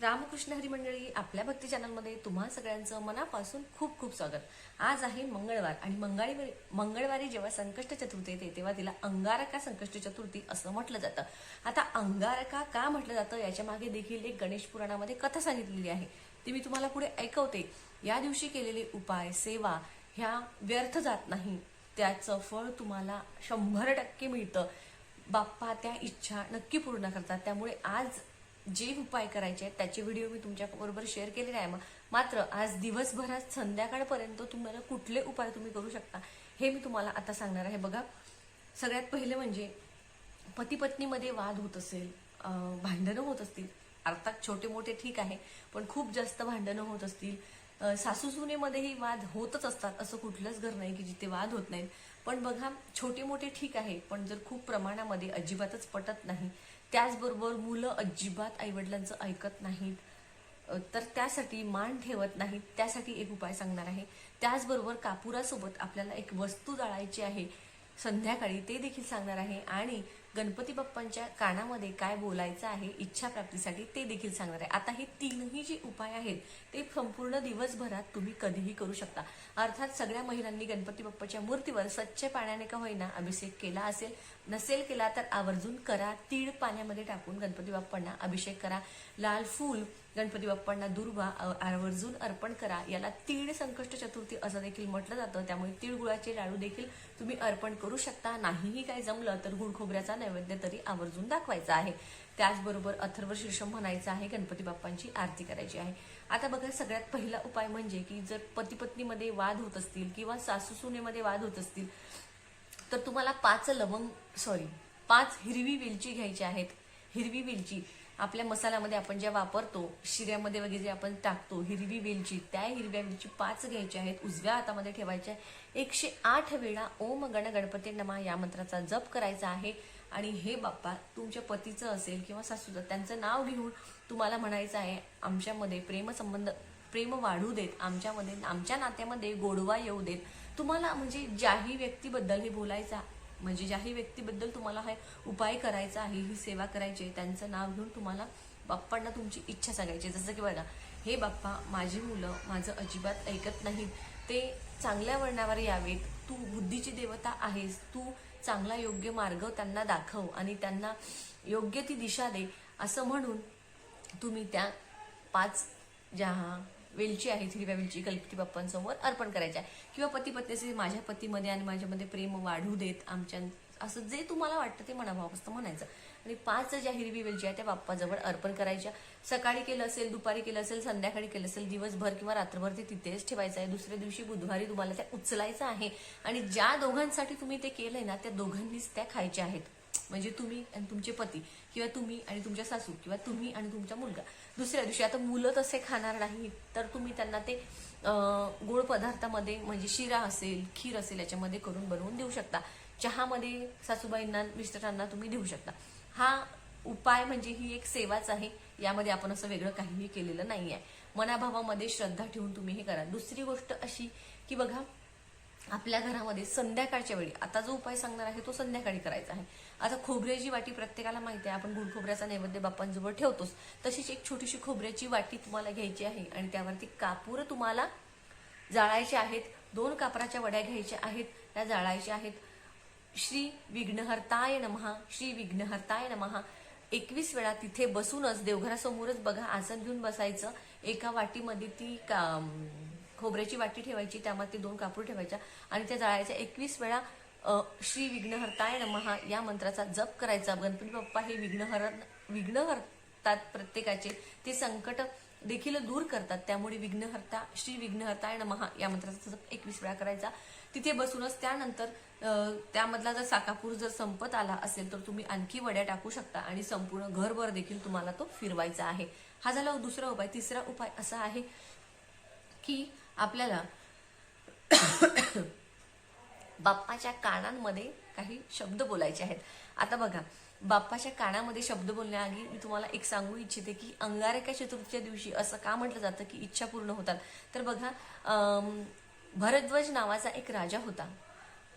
रामकृष्ण हरी मंडळी आपल्या भक्ती चॅनलमध्ये तुम्हा सगळ्यांचं मनापासून खूप खूप स्वागत. आज आहे मंगळवार आणि मंगळवारी मंगळवारी जेव्हा संकष्ट चतुर्थी येते तेव्हा तिला अंगारका संकष्ट चतुर्थी असं म्हटलं जातं. आता अंगारका का म्हटलं जातं याच्या मागे देखील एक गणेश पुराणामध्ये कथा सांगितलेली आहे. ती मी तुम्हाला पुढे ऐकवते. या दिवशी केलेले उपाय सेवा ह्या व्यर्थ जात नाही. त्याचं फळ तुम्हाला शंभर टक्के मिळतं. बाप्पा त्या इच्छा नक्की पूर्ण करतात. त्यामुळे आज जे उपाय करायचे आहेत त्याचे व्हिडिओ मी तुमच्या बरोबर शेअर केलेले आहे मग मात्र आज दिवसभरात संध्याकाळपर्यंत तुम्हाला कुठले उपाय तुम्ही करू शकता हे मी तुम्हाला आता सांगणार आहे. बघा सगळ्यात पहिले म्हणजे पती पत्नीमध्ये वाद होत असेल भांडणं होत असतील अर्थात छोटे मोठे ठीक आहे पण खूप जास्त भांडणं होत असतील अं, सासू सुनेमध्येही वाद होतच असतात असं कुठलंच घर नाही की जिथे वाद होत नाहीत. पण बघा छोटे मोठे ठीक आहे पण जर खूप प्रमाणामध्ये अजिबातच पटत नाही त्याचबरोबर मुलं अजिबात आईवडिलांचं ऐकत नाहीत. तर त्यासाठी मान ठेवत नाहीत. त्यासाठी एक उपाय सांगणार आहे. त्याचबरोबर कापुरासोबत आपल्याला एक वस्तू जाळायची आहे संध्याकाळी ते देखील सांगणार आहे. आणि गणपती बाप्पांच्या कानामध्ये काय बोलायचं आहे इच्छा प्राप्तीसाठी ते देखील सांगणार आहे. आता हे तीनही जे उपाय आहेत ते संपूर्ण दिवसभरात तुम्ही कधीही करू शकता. अर्थात सगळ्या महिलांनी गणपती बाप्पाच्या मूर्तीवर स्वच्छ पाण्याने का होईना अभिषेक केला असेल नसेल केला तर आवर्जून करा तीळ पाण्यामध्ये टाकून गणपती बाप्पांना अभिषेक करा. लाल फूल गणपती बाप्पांना दुर्वा आवर्जून अर्पण करा. याला तीळ संकष्ट चतुर्थी असं देखील म्हटलं जातं. त्यामुळे तिळगुळाचे लाडू देखील तुम्ही अर्पण करू शकता. नाहीही काय जमलं तर गुळ खोबऱ्याचा नैवेद्य तरी आवर्जून दाखवायचा आहे. त्याचबरोबर अथर्व शीर्षम म्हणायचं आहे गणपती बाप्पांची आरती करायची आहे. आता बघा सगळ्यात पहिला उपाय म्हणजे की जर पती पत्नीमध्ये वाद होत असतील किंवा सासू सुनेमध्ये वाद होत असतील तर तुम्हाला पाच लवंग सॉरी पाच हिरवी वेलची घ्यायची आहेत. हिरवी वेलची. आपल्या मसाल्यामध्ये आपण ज्या वापरतो शिऱ्यामध्ये वगैरे जे आपण टाकतो हिरवी वेलची त्या हिरव्या वेलची पाच घ्यायच्या आहेत. उजव्या हातामध्ये ठेवायच्या एकशे आठ वेळा ओम गण गणपती नमा या मंत्राचा जप करायचा आहे. आणि हे बाप्पा तुमच्या पतीचं असेल किंवा सासूचं त्यांचं नाव घेऊन तुम्हाला म्हणायचं आहे आमच्यामध्ये प्रेमसंबंध प्रेम वाढू देत. आमच्यामध्ये आमच्या नात्यामध्ये गोडवा येऊ देत. तुम्हाला म्हणजे ज्याही व्यक्तीबद्दल हे बोलायचा म्हणजे ज्याही व्यक्तीबद्दल तुम्हाला हा उपाय करायचा आहे ही सेवा करायची आहे त्यांचं नाव घेऊन तुम्हाला बाप्पांना तुमची इच्छा सांगायची जसं की बघा हे बाप्पा माझी मुलं माझं अजिबात ऐकत नाहीत. ते चांगल्या वर्णावर यावेत. तू बुद्धीची देवता आहेस. तू चांगला योग्य मार्ग त्यांना दाखव आणि त्यांना योग्य ती दिशा दे. असं म्हणून तुम्ही त्या पाच ज्या वेलची आहे हिरव्या वेलची गणपती बाप्पांसमोर अर्पण करायच्या किंवा पती पत्नीचे माझ्या पतीमध्ये आणि माझ्यामध्ये प्रेम वाढू देत आमच्या असं जे तुम्हाला वाटतं ते म्हणावं असं म्हणायचं. आणि पाच ज्या हिरवी वेलची आहे त्या बाप्पाजवळ अर्पण करायच्या. सकाळी केलं असेल दुपारी केलं असेल संध्याकाळी केलं असेल दिवसभर किंवा रात्रभर ते तिथेच ठेवायचं आहे. दुसऱ्या दिवशी बुधवारी तुम्हाला त्या उचलायचं आहे. आणि ज्या दोघांसाठी तुम्ही ते केलंय ना त्या दोघांनीच त्या खायच्या आहेत. म्हणजे तुम्ही आणि तुमचे पती. किंवा तुम्ही आणि तुमच्या सासू किंवा तुम्ही आणि तुमचा मुलगा. दुसऱ्या दिवशी आता मुलं तसे खाणार नाही तर तुम्ही त्यांना ते गोड पदार्थामध्ये म्हणजे शिरा असेल खीर असेल याच्यामध्ये करून बनवून देऊ शकता. चहामध्ये सासूबाईंना मिस्टरांना तुम्ही देऊ शकता. हा उपाय म्हणजे ही एक सेवाच आहे. यामध्ये आपण असं वेगळं काहीही केलेलं नाही आहे मनाभावामध्ये श्रद्धा ठेवून तुम्ही हे करा. दुसरी गोष्ट अशी की बघा आपल्या घरामध्ये संध्याकाळच्या वेळी. आता जो उपाय सांगणार आहे तो संध्याकाळी करायचा आहे. आता खोबऱ्याची वाटी प्रत्येकाला माहिती आहे. आपण गुड खोबऱ्याचा नैवेद्य बाप्पांजवळ ठेवतोच. तशीच एक छोटीशी खोबऱ्याची वाटी तुम्हाला घ्यायची आहे आणि त्यावरती कापूर तुम्हाला जाळायचे आहेत. दोन कापराच्या वड्या घ्यायच्या आहेत. त्या जाळायच्या आहेत. श्री विघ्नहर्ताय नमहा श्री विघ्नहर्ताय नमहा. एकवीस वेळा तिथे बसूनच देवघरासमोरच बघा आसन घेऊन बसायचं. एका वाटीमध्ये ती का खोबऱ्याची वाटी ठेवायची त्यामध्ये दोन कापूर ठेवायच्या आणि त्या जाळायच्या. एकवीस वेळा श्री विघ्नहर्ताय नमहा या मंत्राचा जप करायचा. गणपती बाप्पा हे विघ्नहर विघ्नहरतात प्रत्येकाचे ते संकट देखील दूर करतात. त्यामुळे विघ्नहर्ता श्री विघ्नहर्ताय नमहा या मंत्राचा जप एकवीस वेळा करायचा. तिथे बसूनच त्यानंतर त्यामधला जर साकापूर जर संपत आला असेल तर तुम्ही आणखी वड्या टाकू शकता आणि संपूर्ण घरभर देखील तुम्हाला तो फिरवायचा आहे. हा झाला दुसरा उपाय. तिसरा उपाय असा आहे की आपल्याला बाप्पाच्या कानांमध्ये काही शब्द बोलायचे आहेत. आता बघा बाप्पाच्या कानामध्ये शब्द बोलण्याआधी मी तुम्हाला एक सांगू इच्छिते की अंगारका चतुर्थीच्या दिवशी असं का म्हटलं जातं की इच्छा पूर्ण होतात. तर बघा भरद्वज नावाचा एक राजा होता.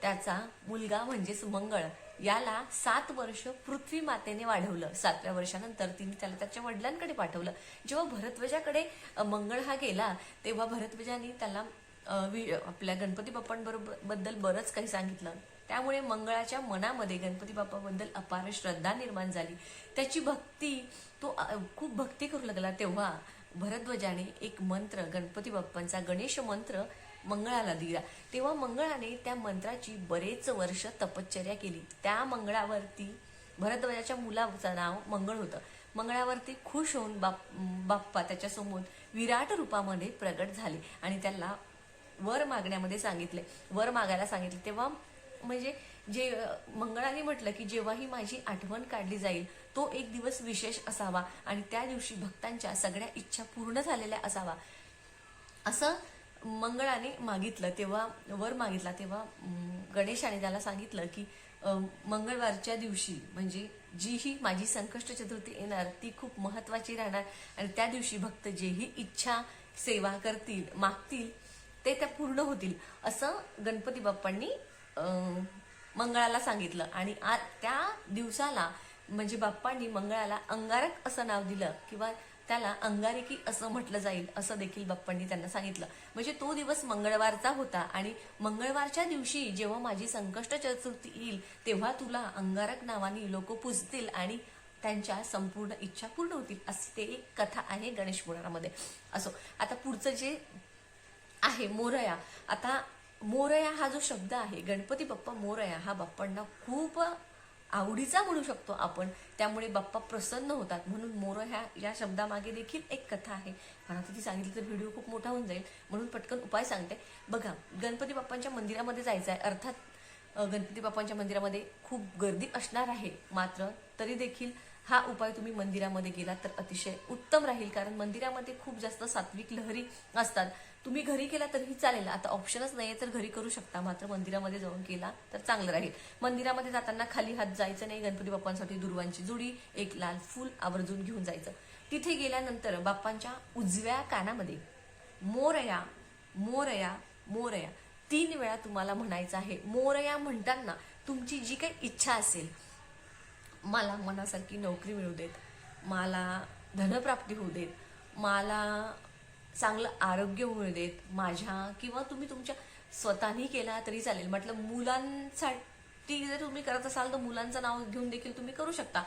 त्याचा मुलगा म्हणजेच मंगळ. याला सात वर्ष पृथ्वी मातेने वाढवलं. सातव्या वर्षानंतर तिने त्याला त्याच्या वडिलांकडे पाठवलं. जेव्हा भरतवजाकडे मंगळ हा गेला तेव्हा भरतध्वजाने त्याला वि- आपल्या गणपती बाप्पांबरोबरबद्दल बरंच काही सांगितलं. त्यामुळे मंगळाच्या मनामध्ये गणपती बाप्पाबद्दल अपार श्रद्धा निर्माण झाली. त्याची भक्ती तो खूप भक्ती करू लागला तेव्हा भरद्वजाने एक मंत्र गणपती बाप्पांचा गणेश मंत्र मंगळाला दिला. तेव्हा मंगळाने त्या मंत्राची बरेच वर्ष तपश्चर्या केली. त्या मंगळावरती भरद्वाजाच्या मुलाचं नाव मंगळ होतं. मंगळावरती खुश होऊन बाप बाप्पा त्याच्यासमोर विराट रूपामध्ये प्रगट झाले आणि त्याला वर मागण्यामध्ये सांगितले. वर मागायला सांगितले. तेव्हा म्हणजे जे मंगळाने म्हटलं की जेव्हाही माझी आठवण काढली जाईल तो एक दिवस विशेष असावा आणि त्या दिवशी भक्तांच्या सगळ्या इच्छा पूर्ण झालेल्या असावा. असं मंगळाने मागितलं तेव्हा वर मागितला तेव्हा गणेशाने त्याला सांगितलं की मंगळवारच्या दिवशी म्हणजे जी ही माझी संकष्ट चतुर्थी येणार ती खूप महत्वाची राहणार आणि त्या दिवशी भक्त जे ही इच्छा सेवा करतील मागतील ते त्या पूर्ण होतील असं गणपती बाप्पांनी मंगळाला सांगितलं. आणि आ त्या दिवसाला म्हणजे बाप्पांनी मंगळाला अंगारक असं नाव दिलं किंवा त्याला अंगारिकी असं म्हटलं जाईल असं देखील बाप्पांनी त्यांना सांगितलं. म्हणजे तो दिवस मंगळवारचा होता आणि मंगळवारच्या दिवशी जेव्हा माझी संकष्ट चतुर्थी येईल तेव्हा तुला अंगारक नावाने लोक पूजतील आणि त्यांच्या संपूर्ण इच्छा पूर्ण होतील असं ते एक कथा आहे गणेश पुराणामध्ये असो आता पुढचं जे आहे मोरया आता मोरया हा जो शब्द आहे गणपती बाप्पा मोरया हा बाप्पांना खूप आवडीचा म्हणू शकतो आपण. त्यामुळे बाप्पा प्रसन्न होतात. म्हणून मोर ह्या या शब्दामागे देखील एक कथा आहे. मला आता ती सांगितली तर व्हिडिओ खूप मोठा होऊन जाईल. म्हणून पटकन उपाय सांगते. बघा गणपती बाप्पांच्या मंदिरामध्ये जायचं आहे अर्थात गणपती बाप्पांच्या मंदिरामध्ये खूप गर्दी असणार आहे. मात्र तरी देखील हा उपाय तुम्ही मंदिरामध्ये गेलात तर अतिशय उत्तम राहील कारण मंदिरामध्ये खूप जास्त सात्विक लहरी असतात. तुम्ही घरी केला तरीही चालेल आता ऑप्शनच नाहीये तर घरी करू शकता. मात्र मंदिरामध्ये जाऊन केला तर चांगलं राहील. मंदिरामध्ये जाताना खाली हात जायचं नाही गणपती बाप्पांसाठी दुर्वांची जुडी एक लाल फूल आवर्जून घेऊन जायचं. तिथे गेल्यानंतर बाप्पांच्या उजव्या कानामध्ये मोरया मोरया मोरया तीन वेळा तुम्हाला म्हणायचं आहे. मोरया म्हणताना तुमची जी काही इच्छा असेल मला मनासारखी नोकरी मिळू देत मला धनप्राप्ती होऊ देत मला चांगलं आरोग्य मिळू देत माझ्या किंवा तुम्ही तुमच्या स्वतःनी केला तरी चालेल. म्हटलं मुलांसाठी जर तुम्ही करत असाल तर मुलांचं नाव घेऊन देखील तुम्ही करू शकता.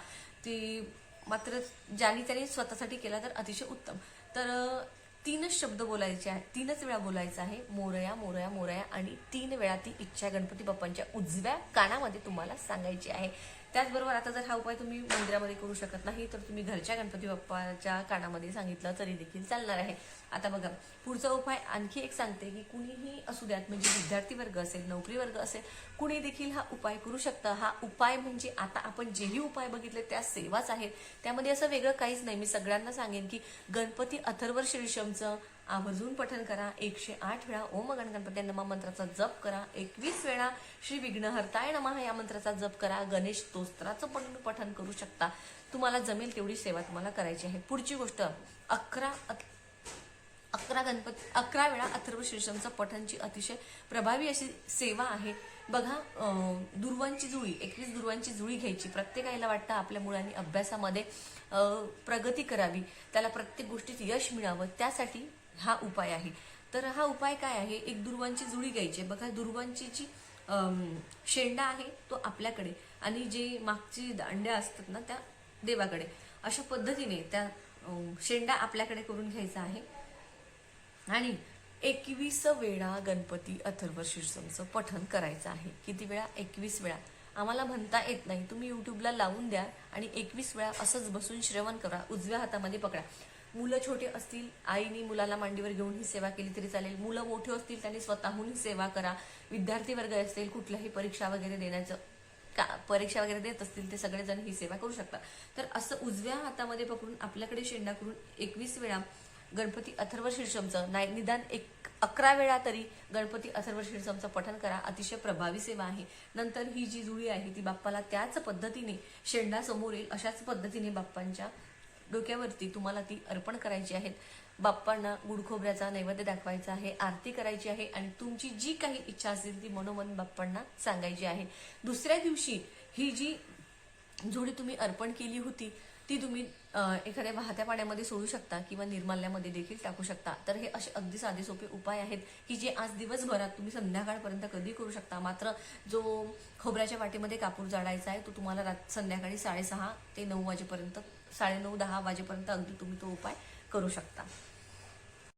ती मात्र ज्याने त्याने स्वतःसाठी केला तर अतिशय उत्तम. तर तीनच शब्द बोलायचे आहेत तीनच वेळा बोलायचं आहे. मोरया मोरया मोरया आणि तीन वेळा ती इच्छा गणपती बाप्पांच्या उजव्या कानामध्ये तुम्हाला सांगायची आहे. त्याचबरोबर आता जर हा उपाय तुम्ही मंदिरामध्ये करू शकत नाही तर तुम्ही घरच्या गणपती बाप्पाच्या कानामध्ये सांगितलं तरी देखील चालणार आहे. आता बघा पुढचा उपाय आणखी एक सांगते की कुणीही असू द्यात म्हणजे विद्यार्थी वर्ग असेल नोकरी वर्ग असेल कुणी देखील हा उपाय करू शकतं. हा उपाय म्हणजे आता आपण जेही उपाय बघितले त्या सेवाच आहेत. त्यामध्ये असं वेगळं काहीच नाही. मी सगळ्यांना सांगेन की गणपती अथर्व शीर्षमचं आवर्जून पठन करा. एकशे आठ वेळा ओम गणगणपती नमा मंत्राचा जप करा. एकवीस वेळा श्री विघ्नहर्ताय नमा या मंत्राचा जप करा. गणेश स्तोत्राचं पण पठन करू शकता. तुम्हाला जमेल तेवढी सेवा तुम्हाला करायची आहे. पुढची गोष्ट अकरा अक- अकरा गणपती अकरा वेळा अथर्व शीर्षमचं पठनची अतिशय प्रभावी अशी सेवा आहे. बघा दुर्वांची जुळी एकवीस दुर्वांची जुळी घ्यायची. प्रत्येकाला वाटतं आपल्या मुलांनी अभ्यासामध्ये प्रगती करावी. त्याला प्रत्येक गोष्टीत यश मिळावं. त्यासाठी हा उपाय आहे. तर हा उपाय काय आहे? एक दुर्वांची जुळी घ्यायची आहे. बघा दुर्वांची जी शेंडा आहे तो आपल्याकडे आणि जे मागची दांड्या असतात ना त्या देवाकडे. अशा पद्धतीने त्या शेंडा आपल्याकडे करून घ्यायचा आहे. आणि एकवीस वेळा गणपती अथर्व शीर्षमचं पठन करायचं आहे. किती वेळा? एकवीस वेळा. आम्हाला म्हणता येत नाही. तुम्ही युट्यूबला लावून द्या आणि एकवीस वेळा असंच बसून श्रवण करा. उजव्या हातामध्ये पकडा. मुलं छोटे असतील आईनी मुलाला मांडीवर घेऊन ही सेवा केली तरी चालेल. मुलं मोठे असतील त्यांनी स्वतःहून ही सेवा करा. विद्यार्थी वर्ग असतील कुठल्याही परीक्षा वगैरे देण्याचं का परीक्षा वगैरे देत असतील ते सगळेजण ही सेवा करू शकतात. तर असं उजव्या हातामध्ये पकडून आपल्याकडे शेंडा करून एकवीस वेळा गणपती अथर्व शीर्षमचं नाही निदान एक अकरा वेळा तरी गणपती अथर्व शीर्षमचं पठन करा. अतिशय प्रभावी सेवा आहे. नंतर ही जी जुळी आहे ती बाप्पाला त्याच पद्धतीने शेंडा समोर येईल अशाच पद्धतीने बाप्पांच्या डोक्यावरती तुम्हाला ती अर्पण करायची आहेत. बाप्पांना गुड खोबऱ्याचा नैवेद्य दाखवायचा आहे आरती करायची आहे आणि तुमची जी काही इच्छा असेल ती मनोमन बाप्पांना सांगायची आहे. दुसऱ्या दिवशी ही जी जोडी तुम्ही अर्पण केली होती ती तुम्ही एखाद्या वाहत्या पाण्यामध्ये सोडू शकता किंवा निर्माल्यामध्ये देखील टाकू शकता. तर हे असे अगदी साधे सोपे उपाय आहेत की जे आज दिवसभरात तुम्ही संध्याकाळपर्यंत कधी करू शकता. मात्र जो खोबऱ्याच्या वाटीमध्ये कापूर जाळायचा आहे तो तुम्हाला रात संध्याकाळी साडेसहा ते नऊ वाजेपर्यंत साडेनऊ दहा वाजेपर्यंत अगदी तुम्ही तो उपाय करू शकता.